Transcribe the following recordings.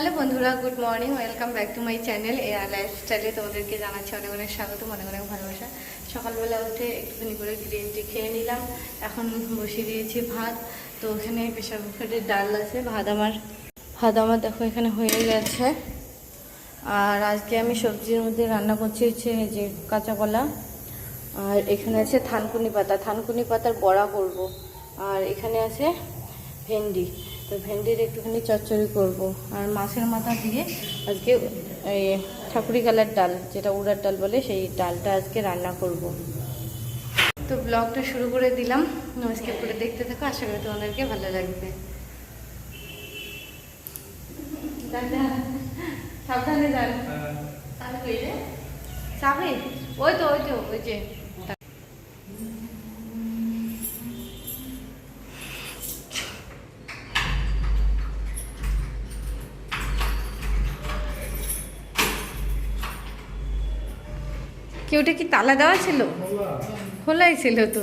Hello বন্ধুরা, good morning, welcome back to my channel এ আর লাইফস্টাইলে তোমাদেরকে জানাচ্ছি অনেক অনেক স্বাগত, অনেক অনেক ভালোবাসা। সকালবেলা উঠে একটুখানি করে গ্রিন টি খেয়ে নিলাম, এখন বসিয়ে দিয়েছি ভাত। তো ওখানে প্রেশার কুকারের ডাল আছে, ভাত আমার ভাত আমার দেখো এখানে হয়ে গেছে। আর আজকে আমি সবজির মধ্যে রান্না করছি হচ্ছে যে কাঁচা কলা, আর এখানে আছে থানকুনি পাতা। থানকুনি পাতার বড়া করব। আর এখানে আছে ভেন্ডি। তো ভেন্ডির একটুখানি চচ্চড়ি করব। আর মাছের মাথা দিয়ে আজকে এই ঠাকুরি কালার ডাল যেটা উড়ার ডাল বলে সেই ডালটা আজকে রান্না করব। তো ব্লগটা শুরু করে দিলাম। নমস্কার করে দেখতে থাকো আশা করি তোমাদেরকে ভালো লাগবে। সাবধানে যান। চাবি ওই তো ওই তো ওই যে। কি ওটা কি তালা দেওয়া ছিল? খোলাই ছিল তো।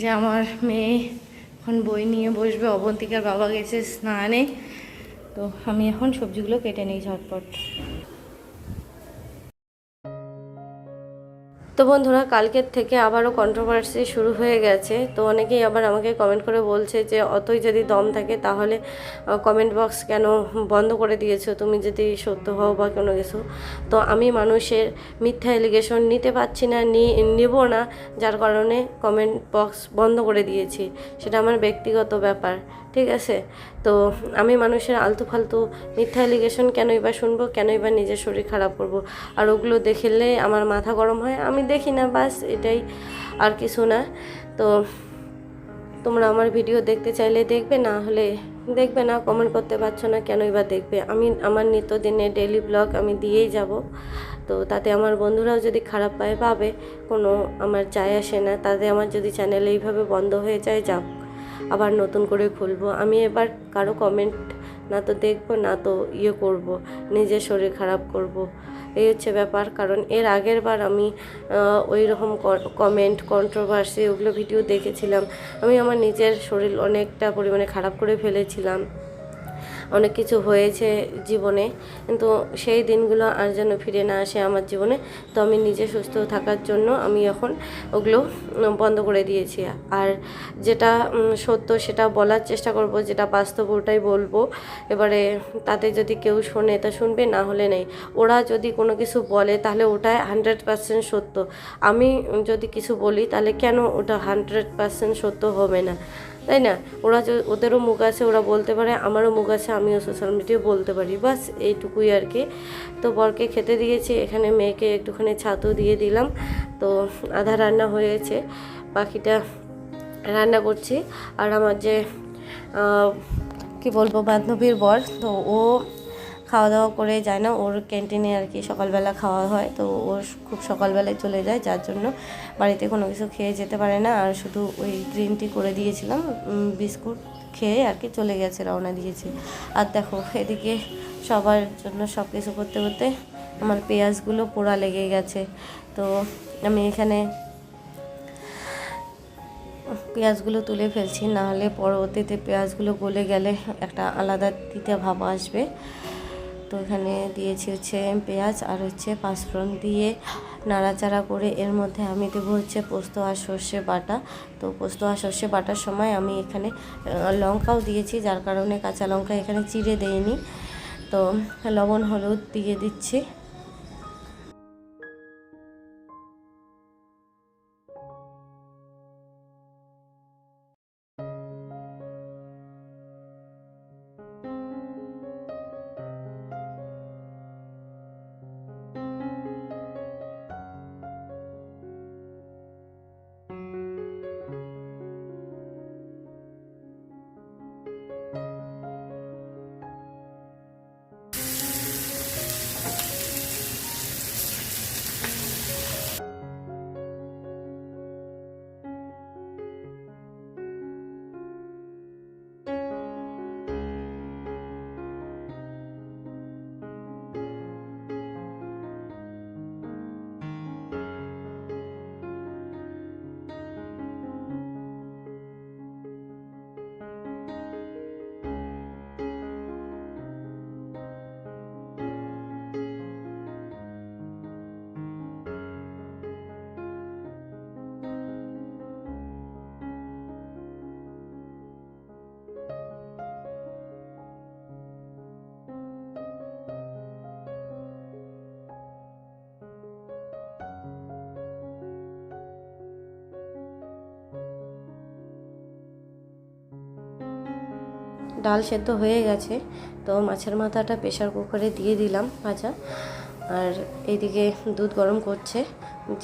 যে আমার মেয়ে এখন বই নিয়ে বসবে, অবন্তিকার বাবা গেছে স্নানে। তো আমি এখন সবজিগুলো কেটে নিই ঝটপট। তো বন্ধুরা, কালকের থেকে আবারও কন্ট্রোভার্সি শুরু হয়ে গেছে। তো অনেকেই আবার আমাকে কমেন্ট করে বলছে যে, অতই যদি দম থাকে তাহলে কমেন্ট বক্স কেন বন্ধ করে দিয়েছ? তুমি যদি সত্য হও বা কোনো কিছু। তো আমি মানুষের মিথ্যা এলিগেশন নিতে পারছি না নেব না, যার কারণে কমেন্ট বক্স বন্ধ করে দিয়েছি। সেটা আমার ব্যক্তিগত ব্যাপার, ঠিক আছে? তো আমি মানুষের আলতু ফালতু মিথ্যা এলিগেশন কেনই বা শুনব, কেনই বা নিজের শরীর খারাপ করব? আর ওগুলো দেখলে আমার মাথা গরম হয়, আমি দেখি না, বাস এটাই আর কিছু না। তো তোমরা আমার ভিডিও দেখতে চাইলে দেখবে, না হলে দেখবে না কমেন্ট করতে পারছ না, কেনই বা দেখবে। আমি আমার নিত্যদিনে ডেলি ব্লগ আমি দিয়েই যাব। তো তাতে আমার বন্ধুরাও যদি খারাপ পায়, পাবে। কোনো আমার যায় আসে না। তাতে আমার যদি চ্যানেল এইভাবে বন্ধ হয়ে যায়, যাক। আবার নতুন করে খুলবো। আমি এবার কারও কমেন্ট না তো দেখব, না তো ইয়ে করব। নিজের শরীর খারাপ করব। এই হচ্ছে ব্যাপার। কারণ এর আগের বার আমি ওই রকম কমেন্ট কন্ট্রোভার্সি ওগুলো ভিডিও দেখেছিলাম। আমি আমার নিজের শরীর অনেকটা পরিমাণে খারাপ করে ফেলেছিলাম। অনেক কিছু হয়েছে জীবনে। কিন্তু সেই দিনগুলো আর যেন ফিরে না আসে আমার জীবনে। তো আমি নিজে সুস্থ থাকার জন্য আমি এখন ওগুলো বন্ধ করে দিয়েছি। আর যেটা সত্য সেটা বলার চেষ্টা করব, যেটা বাস্তব ওটাই বলব। এবারে তাতে যদি কেউ শোনে, তা শুনবে, না হলে নেই। ওরা যদি কোনো কিছু বলে, তাহলে ওটাই হান্ড্রেড পার্সেন্ট সত্য। আমি যদি কিছু বলি, তাহলে কেন ওটা হান্ড্রেড পার্সেন্ট সত্য হবে না? তাই না? ওরা ওদেরও মুখ আছে, ওরা বলতে পারে, আমারও মুখ আছে, আমিও সোশ্যাল মিডিয়ায় বলতে পারি। বাস, এইটুকুই আর কি। তো বরকে খেতে দিয়েছি, এখানে মেয়েকে একটুখানি ছাতু দিয়ে দিলাম। তো আধা রান্না হয়েছে, বাকিটা রান্না করছি। আর আমার যে কি বলব, বান্ধবীর বর, তো ও খাওয়া দাওয়া করে যায় না। ওর ক্যান্টিনে আর কি সকালবেলা খাওয়া হয়, তো ওর খুব সকালবেলায় চলে যায়, যার জন্য বাড়িতে কোনো কিছু খেয়ে যেতে পারে না। আর শুধু ওই গ্রিন টি করে দিয়েছিলাম বিস্কুট খেয়ে আর কি চলে গেছে, রওনা দিয়েছে। আর দেখো, এদিকে সবার জন্য সব কিছু করতে করতে আমার পেঁয়াজগুলো পোড়া লেগে গেছে। তো আমি এখানে পেঁয়াজগুলো তুলে ফেলছি নাহলে পরবর্তীতে পেঁয়াজগুলো গলে গেলে একটা আলাদা তিতে ভাব আসবে। তো এখানে দিয়েছি হচ্ছে পেঁয়াজ আর হচ্ছে পাঁচফোড়ন দিয়ে নাড়াচাড়া করে এর মধ্যে আমি দেবো হচ্ছে পোস্ত আর সর্ষে বাটা। তো পোস্ত আর সর্ষে বাটার সময় আমি এখানে লঙ্কাও দিয়েছি, যার কারণে কাঁচা লঙ্কা এখানে চিড়ে দেইনি। তো লবণ, হলুদ দিয়ে দিচ্ছি। ডাল সেদ্ধ হয়ে গেছে, তো মাছের মাথাটা প্রেশার কুকারে দিয়ে দিলাম ভাজা। আর এইদিকে দুধ গরম করছে,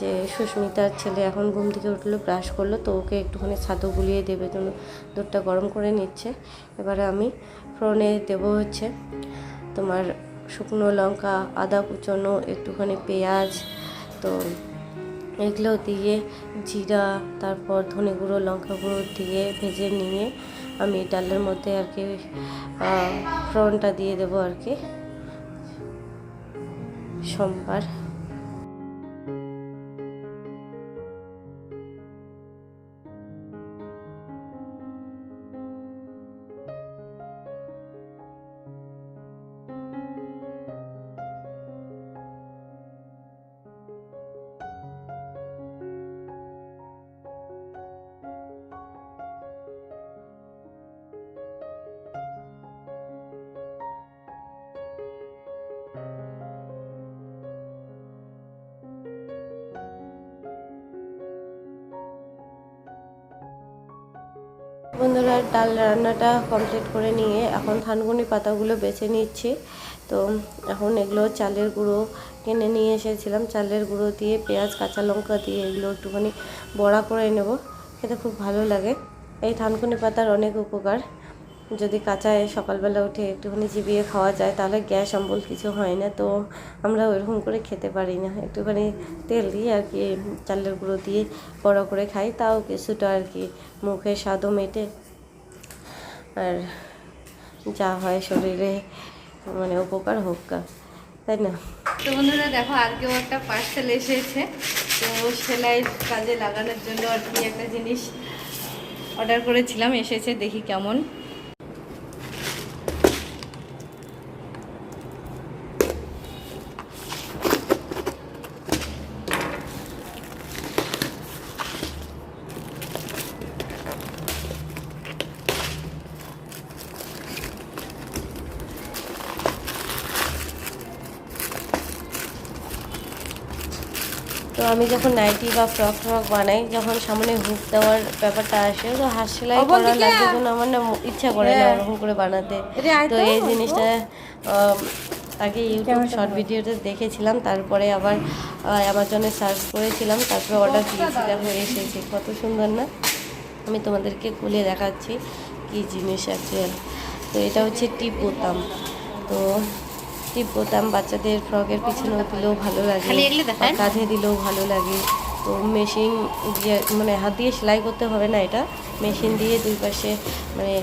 যে সুস্মিতার ছেলে এখন ঘুম থেকে উঠল, ব্রাশ করল, তো ওকে একটুখানি ছাতু গুলিয়ে দেবে জন্য দুধটা গরম করে নিচ্ছে। এবারে আমি ফোড়নে দেবো হচ্ছে তোমার শুকনো লঙ্কা, আদা কুচনো, একটুখানি পেঁয়াজ, তো এগুলো দিয়ে জিরা, তারপর ধনে গুঁড়ো, লঙ্কা গুঁড়ো দিয়ে ভেজে নিয়ে আমি ডালের মধ্যে আর কি ফ্রনটা দিয়ে দেবো আর কি। সোমবার। বন্ধুরা ডাল রান্নাটা কমপ্লিট করে নিয়ে এখন থানকুনি পাতাগুলো বেছে নিচ্ছি। তো এখন এগুলো চালের গুঁড়ো কিনে নিয়ে এসেছিলাম। চালের গুঁড়ো দিয়ে, পেঁয়াজ, কাঁচা লঙ্কা দিয়ে এগুলো একটুখানি বড়া করে নেব। খেতে খুব ভালো লাগে। এই থানকুনি পাতার অনেক উপকার। যদি কাঁচায় সকালবেলা উঠে একটুখানি চিবিয়ে খাওয়া যায়, তাহলে গ্যাস, অম্বল কিছু হয় না। তো আমরা ওইরকম করে খেতে পারি না। একটুখানি তেল দিয়ে আর কি, চালের গুঁড়ো দিয়ে বড়া করে খাই। তাও কিছুটা আর কি মুখে স্বাদও মেটে। আর যা হয় শরীরে মানে উপকার হোক তাই না? তো বন্ধুরা দেখো, আজকেও একটা পার্সেল এসেছে। তো সেলাই কাজে লাগানোর জন্য আর কি একটা জিনিস অর্ডার করেছিলাম, এসেছে দেখি কেমন। আমি যখন নাইটি বা ফ্রক ফ্রক বানাই যখন সামনে হুক দেওয়ার ব্যাপারটা আসে তো হাত সেলাই করা লাগবে জন্য আমার না ইচ্ছা করে না ওরকম করে বানাতে। তো এই জিনিসটা আগে ইউটিউব শর্ট ভিডিওতে দেখেছিলাম তারপরে আবার অ্যামাজনে সার্চ করেছিলাম তারপরে অর্ডার দিয়েছি দেখো এসেছে। কত সুন্দর না? আমি তোমাদেরকে খুলে দেখাচ্ছি কি জিনিস অ্যাকচুয়াল তো এটা হচ্ছে টিপ বোতাম। তো টিপ বোতাম বাচ্চাদের ফ্রকের পিছনেও দিলেও ভালো লাগে। কাঁধে দিলেও ভালো লাগে। তো মেশিন দিয়ে মানে হাত দিয়ে সেলাই করতে হবে না এটা। মেশিন দিয়ে দুই পাশে মানে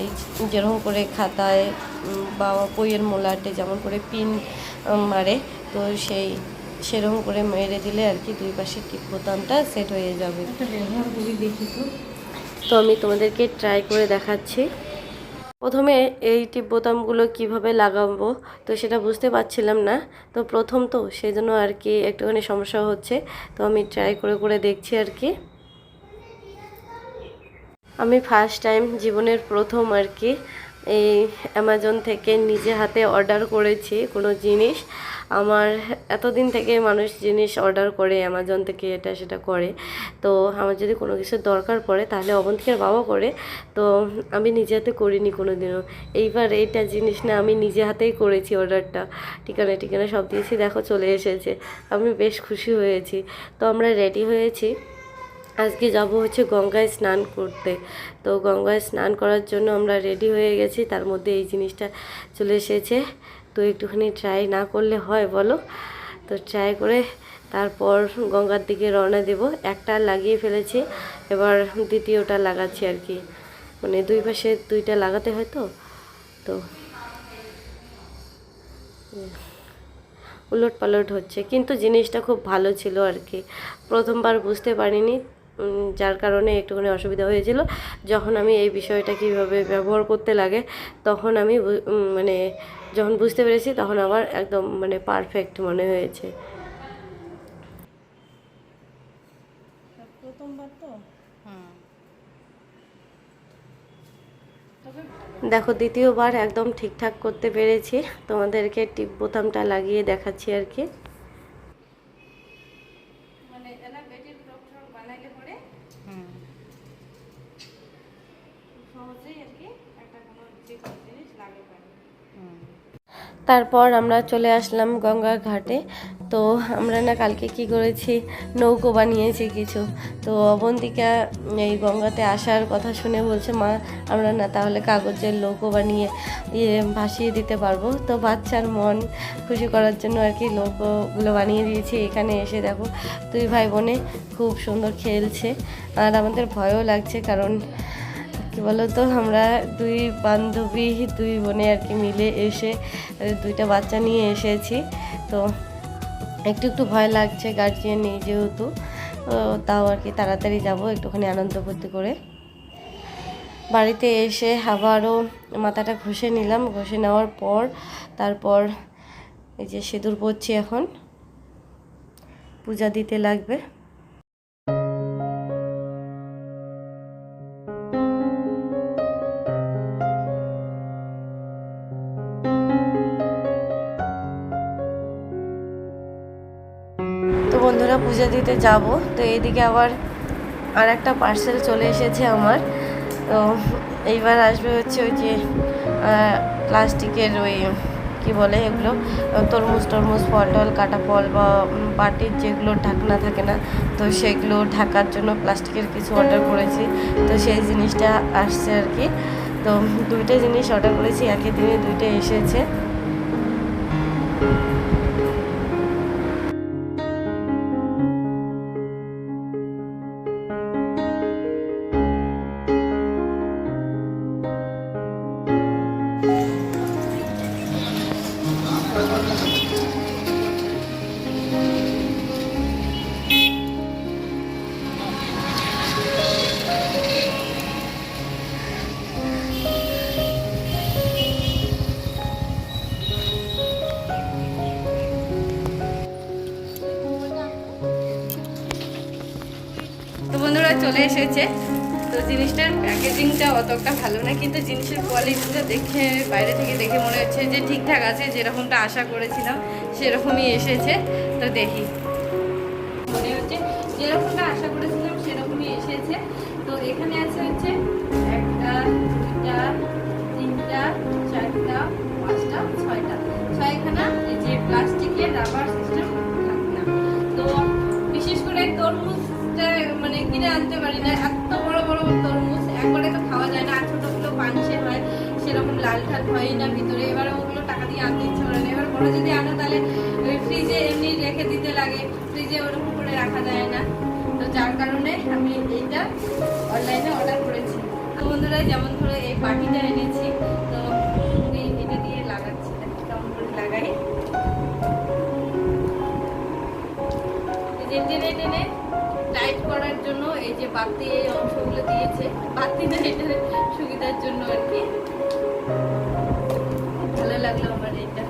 যেরকম করে খাতায় বা বইয়ের মোলাটে যেমন করে পিন মারে তো সেই সেরকম করে মেরে দিলে আর কি দুই পাশে টিপ বোতামটা সেট হয়ে যাবে। তো। আমি তোমাদেরকে ট্রাই করে দেখাচ্ছি। প্রথমে এই টিপ বোতামগুলো কীভাবে লাগাবো, তো সেটা বুঝতে পারছিলাম না। তো প্রথম তো সেই জন্য আর কি একটুখানি সমস্যা হচ্ছে। তো আমি ট্রাই করে করে দেখছি আর কি। আমি ফার্স্ট টাইম জীবনের প্রথম আর কি এই অ্যামাজন থেকে নিজে হাতে অর্ডার করেছি কোনো জিনিস। আমার এতদিন থেকে মানুষ জিনিস অর্ডার করে অ্যামাজন থেকে এটা সেটা করে। তো আমার যদি কোনো কিছু দরকার পড়ে, তাহলে অবন্তিকের বাবা করে। তো আমি নিজে হাতে করিনি কোনো দিনও এইবার এইটা জিনিস না আমি নিজে হাতেই করেছি অর্ডারটা ঠিকানা ঠিকানা সব দিয়েছি, দেখো চলে এসেছে। আমি বেশ খুশি হয়েছি। তো আমরা রেডি হয়েছি। আজকে যাব হচ্ছে গঙ্গায় স্নান করতে। তো গঙ্গায় স্নান করার জন্য আমরা রেডি হয়ে গেছি। তার মধ্যে এই জিনিসটা চলে এসেছে। তো একটুখানি ট্রাই না করলে হয়, বলো? তো ট্রাই করে তারপর গঙ্গার দিকে রওনা দেব। একটা লাগিয়ে ফেলেছি, এবার দ্বিতীয়টা লাগাচ্ছি আর কি। মানে দুই পাশে দুইটা লাগাতে হয় তো? তো উলট পালট হচ্ছে। কিন্তু জিনিসটা খুব ভালো ছিল আর কি। প্রথমবার বুঝতে পারিনি যার কারণে একটুখানি অসুবিধা হয়েছিল। যখন আমি এই বিষয়টা কীভাবে ব্যবহার করতে লাগে তখন আমি বু- মানে যখন বুঝতে পেরেছি তখন আমার একদম মানে পারফেক্ট মনে হয়েছে। প্রথমবার তো? হুম। দেখো দ্বিতীয়বার একদম ঠিকঠাক করতে পেরেছি। তোমাদেরকে টিপ বোতামটা লাগিয়ে দেখাচ্ছি আর কি মানে এলা বেটির ফ্রক ফ্রক বানাইলে পরে হুম সহজেই আর কি একটা কোনো যে কোনো জিনিস তারপর আমরা চলে আসলাম গঙ্গার ঘাটে। তো আমরা না কালকে কি করেছি? নৌকো বানিয়েছি কিছু। তো অবন্তিকা এই গঙ্গাতে আসার কথা শুনে বলছে, মা, আমরা না তাহলে কাগজের নৌকো বানিয়ে ইয়ে ভাসিয়ে দিতে পারব। তো বাচ্চার মন খুশি করার জন্য আর কি নৌকোগুলো বানিয়ে দিয়েছি। এখানে এসে দেখো, দুই ভাই বোনে খুব সুন্দর খেলছে। আর আমাদের ভয়ও লাগছে কারণ কি বলতো, আমরা দুই বান্ধবী, দুই বোনে আর কি মিলে এসে, দুইটা বাচ্চা নিয়ে এসেছি। তো একটু একটু ভয় লাগছে গার্জিয়ান নেই যেহেতু তাও আর কি তাড়াতাড়ি যাব, একটুখানি আনন্দ করতে করে। বাড়িতে এসে আবারও মাথাটা ঘষে নিলাম, ঘষে নেওয়ার পর তারপর এই যে সিঁদুর পড়ছি এখন। পূজা দিতে লাগবে। দিতে যাব। তো এইদিকে আবার আর একটা পার্সেল চলে এসেছে আমার। তো এইবার আসবে হচ্ছে ওই যে প্লাস্টিকের ওই, কি বলে এগুলো? তরমুজ টরমুজ, ফল টল, কাটা ফল বা বাটির যেগুলো ঢাকনা থাকে না, তো সেগুলো ঢাকার জন্য প্লাস্টিকের কিছু অর্ডার করেছি। তো সেই জিনিসটা আসছে আর কি। তো দুইটা জিনিস অর্ডার করেছি, একই দিনে দুইটা এসেছে। চলে এসেছে। তো জিনিসটার প্যাকেজিংটা অতটা ভালো না, কিন্তু জিনিসের কোয়ালিটিটা দেখে, বাইরে থেকে দেখে মনে হচ্ছে যে ঠিকঠাক আছে, যেরকমটা আশা করেছিলাম, সেরকমই এসেছে। তো দেখি। মনে হচ্ছে যেরকমটা আশা করেছিলাম, সেরকমই এসেছে। তো এখানে আছে হচ্ছে একটা, দুইটা, তিনটা, চারটা, পাঁচটা, ছয়টা। ছয়খানা যে প্লাস্টিকের রাবার কিনে আনতে পারি না। এত বড় বড় তরমুজ, একবারে তো খাওয়া যায় না। আর ছোটগুলো পানসে হয়, সেরকম লাল ঠাল হয় না ভিতরে। এবার ওগুলো টাকা দিয়ে আনতে ইচ্ছে করে না। এবার বড় যদি আনো তাহলে ওই ফ্রিজে এমনি রেখে দিতে লাগে। ফ্রিজে ওরকম করে রাখা যায় না। তো যার কারণে আমি এইটা অনলাইনে অর্ডার করেছি। তো বন্ধুরা, যেমন ধরো এই বাটিটা এনেছি, তো এটা দিয়ে লাগাচ্ছি। কেমন করে লাগাই। টেনে টেনে টাইট করার জন্য এই যে বাতি এই অংশগুলো দিয়েছে। বাতি না এটা সুবিধার জন্য আর কি। ভালো লাগল আমার এটা।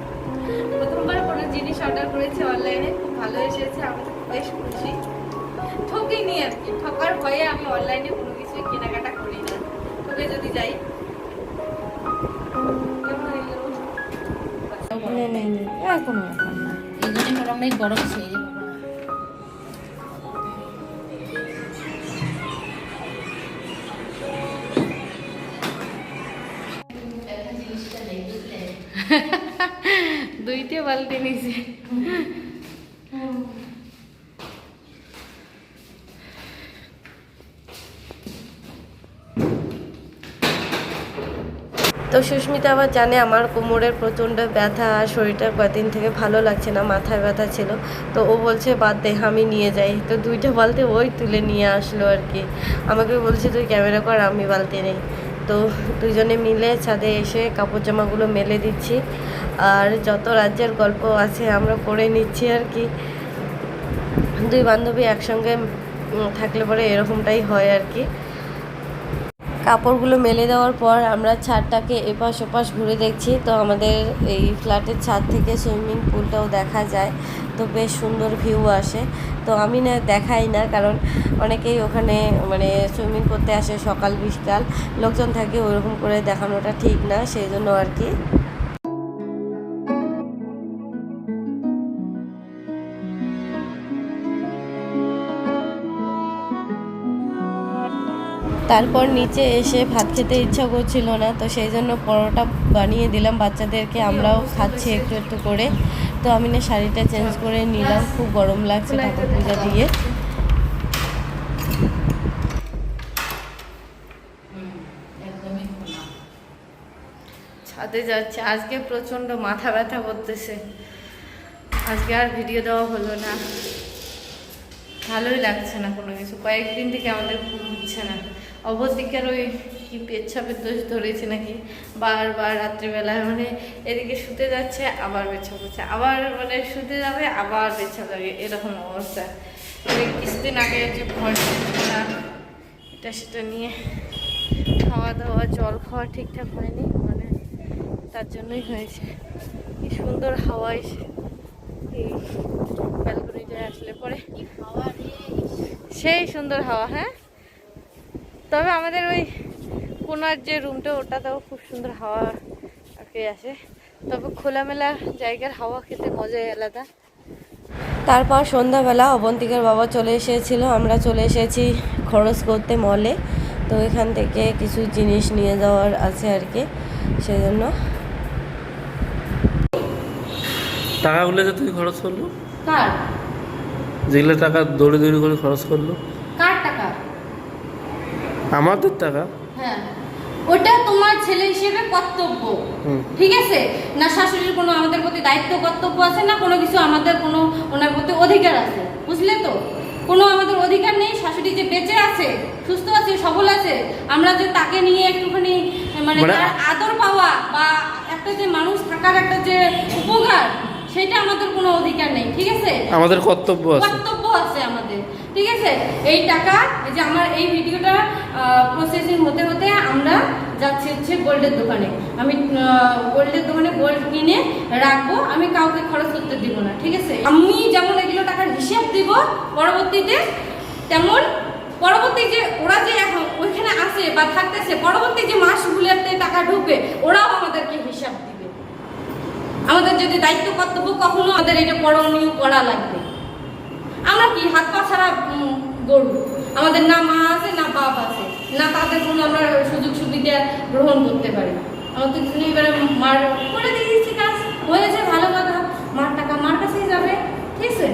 প্রথমবার কোনো জিনিস অর্ডার করেছি অনলাইনে খুব ভালো এসেছে আমি বেশ খুশি। ঠকিনি আর কি ঠকার ভয়ে আমি অনলাইনে কোনো কিছু কেনাকাটা করি না। ঠকে যদি যাই। কেমন হলো? নেই নেই নেই আর কোনো ব্যাপার না। এই জন্য মোটামুটি গরম ছিল। বালতি নিছে তো সুস্মিতা আবার জানে আমার কোমরের প্রচণ্ড ব্যথা আর শরীরটা কদিন থেকে ভালো লাগছে না, মাথায় ব্যথা ছিল। তো ও বলছে, বাদ দে, আমি নিয়ে যাই। তো দুইটা বালতি ওই তুলে নিয়ে আসলো আর কি। আমাকে বলছে, তুই ক্যামেরা কর, আমি বালতি নেই। তো দুজনে মিলে ছাদে এসে কাপড় জামাগুলো মেলে দিচ্ছি। আর যত রাজ্যের গল্প আছে আমরা করে নিচ্ছি আর কি। দুই বান্ধবী একসঙ্গে থাকলে পরে এরকমটাই হয় আর কি। কাপড়গুলো মেলে দেওয়ার পর আমরা ছাদটাকে এপাশ ওপাশ ঘুরে দেখছি। তো আমাদের এই ফ্ল্যাটের ছাদ থেকে সুইমিং পুলটাও দেখা যায়। তো বেশ সুন্দর ভিউ আসে। তো আমি না দেখাই না, কারণ অনেকেই ওখানে মানে সুইমিং করতে আসে সকাল, বিকাল। লোকজন থাকে ওইরকম করে দেখানোটা ঠিক না, সেই জন্য আর কি। তারপর নিচে এসে ভাত খেতে ইচ্ছা করছিল না, তো সেই জন্য পরোটা বানিয়ে দিলাম বাচ্চাদেরকে, আমরাও খাচ্ছি একটু একটু করে। তো আমি না শাড়িটা চেঞ্জ করে নিলাম, খুব গরম লাগছে ঠাকুর পূজা দিয়ে। ছাদে যাচ্ছে, আজকে প্রচণ্ড মাথা ব্যথা করতেছে। আজকে আর ভিডিও দেওয়া হলো না। ভালোই লাগছে না কোনো কিছু, কয়েকদিন থেকে আমাদের হচ্ছে না। অবদিকের ওই কি পেচ্ছাপের দোষ ধরেছে নাকি? বারবার রাত্রিবেলায় মানে এদিকে শুতে যাচ্ছে, আবার পেচ্ছাপ হচ্ছে আবার মানে শুতে যাবে, আবার পেচ্ছাপ লাগে এরকম অবস্থা। এই কিছুদিন আগে যে না এটা সেটা নিয়ে খাওয়া দাওয়া জল খাওয়া ঠিকঠাক হয়নি মানে তার জন্যই হয়েছে। কি সুন্দর হাওয়া এসে এই ব্যালকনিতে আসলে পরে। সেই সুন্দর হাওয়া হ্যাঁ? তবে আমাদের ওই কোনার যে রুমটা ওটাতেও খুব সুন্দর হাওয়া আর কি আসে তবে খোলামেলা জায়গার হাওয়া খেতে মজাই আলাদা। তারপর সন্ধ্যাবেলা অবন্তিকার বাবা চলে এসেছিল। আমরা চলে এসেছি খরচ করতে মলে তো এখান থেকে কিছু জিনিস নিয়ে যাওয়ার আছে আর কি সেই জন্য টাকাগুলো যে তুই খরচ করল? কার? যেগুলো টাকা দৌড়ে দৌড়ে করে খরচ করল। আমাদের টাকা? হ্যাঁ। ওটা তোমার ছেলে হিসেবে কর্তব্য। ঠিক আছে? না শাশুড়ির কোনো আমাদের প্রতি দায়িত্ব কর্তব্য আছে না কোনো কিছু আমাদের কোনো ওনার প্রতি অধিকার আছে? বুঝলে তো? কোনো আমাদের অধিকার নেই শাশুড়ি যে বেঁচে আছে সুস্থ আছে সবল আছে আমরা যে তাকে নিয়ে একটুখানি মানে মানে- তার আদর পাওয়া বা একটা যে মানুষ থাকার একটা যে উপকার সেটা আমাদের কোনো অধিকার নেই ঠিক আছে? আমাদের কর্তব্য আছে। কর্তব্য আছে আমাদের ঠিক আছে? এই টাকা এই যে আমার এই ভিডিওটা প্রসেসিং হতে হতে আমরা যাচ্ছি হচ্ছে গোল্ডের দোকানে। আমি গোল্ডের দোকানে গোল্ড কিনে রাখব আমি কাউকে খরচ করতে দিব না ঠিক আছে? আমি যেমন এগুলো টাকার হিসাব দিব পরবর্তীতে তেমন পরবর্তী যে ওরা যে এখন ওইখানে আসে বা থাকতেছে পরবর্তী যে মাসগুলোতে টাকা ঢুকবে ওরাও আমাদেরকে হিসাব দিবে। আমাদের যদি দায়িত্ব কর্তব্য কখনো আমাদের এটা করণীয় করা লাগবে। আমরা কি হাত পা ছাড়া গরু আমাদের না মা আছে, না বাপ আছে। না তাদের কোনো আমরা সুযোগ সুবিধা গ্রহণ করতে পারি। আমাদের জন্য এবারে মার করে দিয়ে দিচ্ছি কাজ হয়েছে ভালো কথা। মার টাকা মার কাছেই যাবে, ঠিক আছে?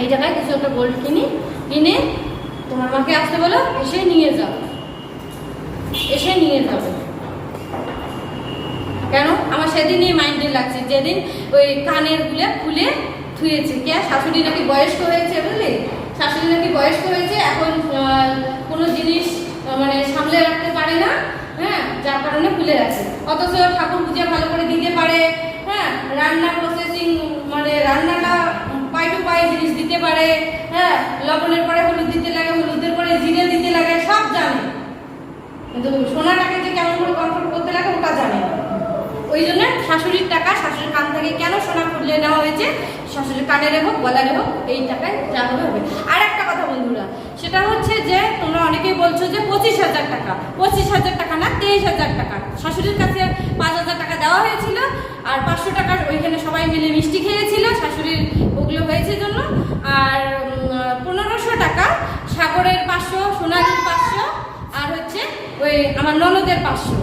এই টাকায় কিছু একটা গোল্ড কিনি, কিনে তোমার মাকে আসতে বলো, এসে নিয়ে যাও। এসে নিয়ে যাবে। সেদিনই মাইন্ডে লাগছে, যেদিন ওই কানের গুলে খুলে থুয়েছে। কে? শাশুড়ি নাকি বয়স্ক হয়েছে বুঝলি? শাশুড়ি নাকি বয়স্ক হয়েছে, এখন কোনো জিনিস মানে সামলে রাখতে পারে না হ্যাঁ? যার কারণে খুলে রাখে অথচ ঠাকুর পূজা ভালো করে দিতে পারে হ্যাঁ? রান্না প্রসেসিং মানে রান্নাটা পাই টু পাই জিনিস দিতে পারে হ্যাঁ? লবণের পরে হলুদ দিতে লাগে, হলুদের পরে জিরে দিতে লাগে, সব জানে। কিন্তু সোনাটাকে যে কেমন করে কন্ট্রোল করতে লাগে, ওটা জানে না। ওই জন্য শাশুড়ির টাকা শাশুড়ির কান থেকে কেন সোনা খুলে নেওয়া হয়েছে? শাশুড়ির কানে হোক গলারে হোক, এই টাকায় যা হবে। হবে আর একটা কথা বন্ধুরা, সেটা হচ্ছে যে তোমরা অনেকেই বলছো যে পঁচিশ হাজার টাকা, পঁচিশ হাজার টাকা না, তেইশ হাজার টাকা। শাশুড়ির কাছে পাঁচ হাজার টাকা দেওয়া হয়েছিল আর পাঁচশো টাকার ওইখানে সবাই মিলে মিষ্টি খেয়েছিল, শাশুড়ির ওগুলো হয়েছে জন্য। আর পনেরোশো টাকা সাগরের পাঁচশো সোনালির পাঁচশো আর হচ্ছে ওই আমার ননদের পাঁচশো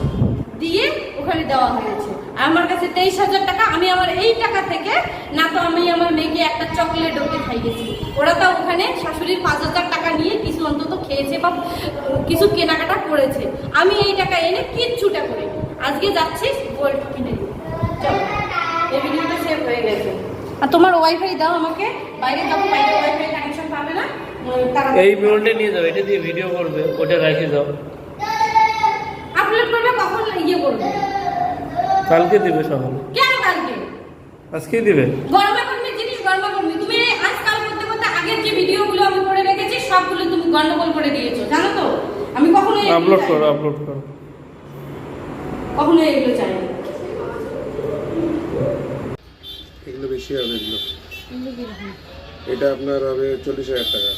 দিয়ে ওখানে দেওয়া হয়েছে। আমার কাছে তেইশ হাজার টাকা, আমি আমার এই টাকা থেকে, না তো আমি আমার মেয়েকে একটা চকলেট ওকে খাইয়েছি। ওরা তো ওখানে শাশুড়ির পাঁচ হাজার টাকা নিয়ে কিছু অন্তত খেয়েছে বা কিছু কেনাকাটা করেছে। আমি এই টাকা এনে কিচ্ছুটা করি আজকে যাচ্ছি গোল্ড কিনে চলো ভিডিওটা সেভ হয়ে গেছে। আর তোমার ওয়াইফাই দাও আমাকে, বাইরে যাব বাইরে ওয়াইফাই কানেকশন পাবে না এই মেমোরিটা নিয়ে যাও, এটা দিয়ে ভিডিও করবে, ওটা রেখে দাও আপলোড করবে কখন ইয়ে করবে কালকে দিবে সকালে। কেন কালকে? আজকে দিবে। গরমে গরমে জিনিস গরমে গরমে তুমি এই আজকাল করতে করতে আগের যে ভিডিওগুলো আমি করে রেখেছি সবগুলো তুমি গন্ডগোল করে দিয়েছ জানো তো? আমি কখনো আপলোড করো আপলোড করো। কখনো এগুলো চাই না। এগুলো বেশি হবে এগুলো। এটা আপনার হবে চল্লিশ হাজার টাকা।